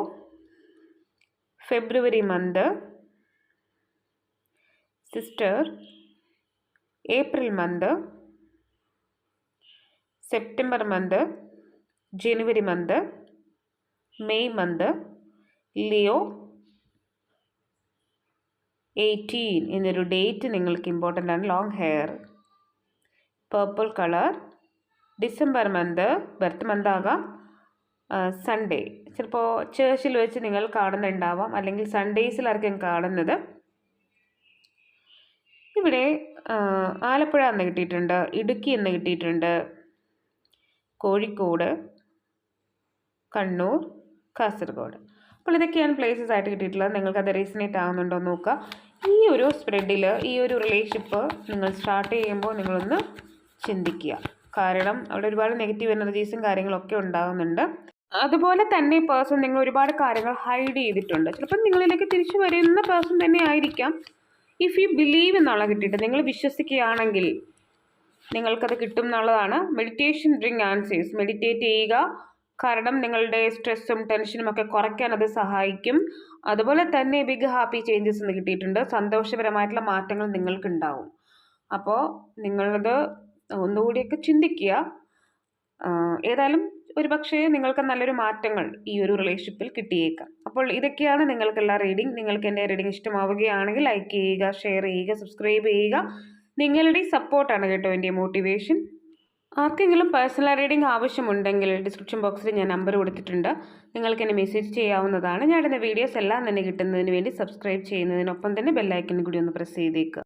Speaker 1: February month sister April month September month January month May month Leo eighteen എന്നൊരു ഡേറ്റ് നിങ്ങൾക്ക് ഇമ്പോർട്ടന്റ് ആണ്. Long hair purple colour December month birth month ആകാം. സൺഡേ ചിലപ്പോൾ ചേർച്ചിൽ വെച്ച് നിങ്ങൾ കാണുന്നുണ്ടാവാം. അല്ലെങ്കിൽ സൺഡേസിലായിരിക്കും കാണുന്നത്. ഇവിടെ ആലപ്പുഴ എന്ന് കിട്ടിയിട്ടുണ്ട് ഇടുക്കി എന്ന് കിട്ടിയിട്ടുണ്ട് കോഴിക്കോട് കണ്ണൂർ കാസർഗോഡ്. അപ്പോൾ ഇതൊക്കെയാണ് പ്ലേസസ് ആയിട്ട് കിട്ടിയിട്ടുള്ളത്. നിങ്ങൾക്ക് അത് റീസണേറ്റ് ആകുന്നുണ്ടോ എന്ന് നോക്കുക. ഈ ഒരു സ്പ്രെഡിൽ ഈ ഒരു റിലേഷൻഷിപ്പ് നിങ്ങൾ സ്റ്റാർട്ട് ചെയ്യുമ്പോൾ നിങ്ങളൊന്ന് ചിന്തിക്കുക. കാരണം അവിടെ ഒരുപാട് നെഗറ്റീവ് എനർജീസും കാര്യങ്ങളൊക്കെ ഉണ്ടാകുന്നുണ്ട് അതുപോലെ തന്നെ പേഴ്സൺ നിങ്ങൾ ഒരുപാട് കാര്യങ്ങൾ ഹൈഡ് ചെയ്തിട്ടുണ്ട്. ചിലപ്പോൾ നിങ്ങളിലേക്ക് തിരിച്ചു വരുന്ന പേഴ്സൺ തന്നെ ആയിരിക്കാം. ഇഫ് യു ബിലീവ് എന്നുള്ള കിട്ടിയിട്ട് നിങ്ങൾ വിശ്വസിക്കുകയാണെങ്കിൽ നിങ്ങൾക്കത് കിട്ടും എന്നുള്ളതാണ് മെഡിറ്റേഷൻ ഡ്രിങ് ആൻസേഴ്സ് മെഡിറ്റേറ്റ് ചെയ്യുക. കാരണം നിങ്ങളുടെ സ്ട്രെസ്സും ടെൻഷനും ഒക്കെ കുറയ്ക്കാൻ അത് സഹായിക്കും. അതുപോലെ തന്നെ ബിഗ് ഹാപ്പി ചേഞ്ചസ് എന്ന് കിട്ടിയിട്ടുണ്ട്. സന്തോഷപരമായിട്ടുള്ള മാറ്റങ്ങൾ നിങ്ങൾക്കുണ്ടാവും. അപ്പോൾ നിങ്ങളത് ഒന്നുകൂടിയൊക്കെ ചിന്തിക്കുക. ഏതായാലും ഒരു പക്ഷേ നിങ്ങൾക്ക് നല്ലൊരു മാറ്റങ്ങൾ ഈ ഒരു റിലേഷൻഷിപ്പിൽ കിട്ടിയേക്കാം. അപ്പോൾ ഇതൊക്കെയാണ് നിങ്ങൾക്കുള്ള റീഡിംഗ് നിങ്ങൾക്ക് എന്റെ റീഡിംഗ് ഇഷ്ടമാവുകയാണെങ്കിൽ ലൈക്ക് ചെയ്യുക ഷെയർ ചെയ്യുക സബ്സ്ക്രൈബ് ചെയ്യുക. നിങ്ങളുടെ സപ്പോർട്ടാണ് കേട്ടോ എന്റെ മോട്ടിവേഷൻ. ആർക്കെങ്കിലും പേഴ്സണൽ റീഡിംഗ് ആവശ്യമുണ്ടെങ്കിൽ ഡിസ്ക്രിപ്ഷൻ ബോക്സിൽ ഞാൻ നമ്പർ കൊടുത്തിട്ടുണ്ട്. നിങ്ങൾക്ക് എന്നെ മെസ്സേജ് ചെയ്യാവുന്നതാണ്. ഞാൻ ഇടുന്ന വീഡിയോസ് എല്ലാം തന്നെ കിട്ടുന്നതിന് വേണ്ടി സബ്സ്ക്രൈബ് ചെയ്യുന്നതിനൊപ്പം തന്നെ ബെല്ലൈക്കനും കൂടി ഒന്ന് പ്രസ് ചെയ്തേക്കുക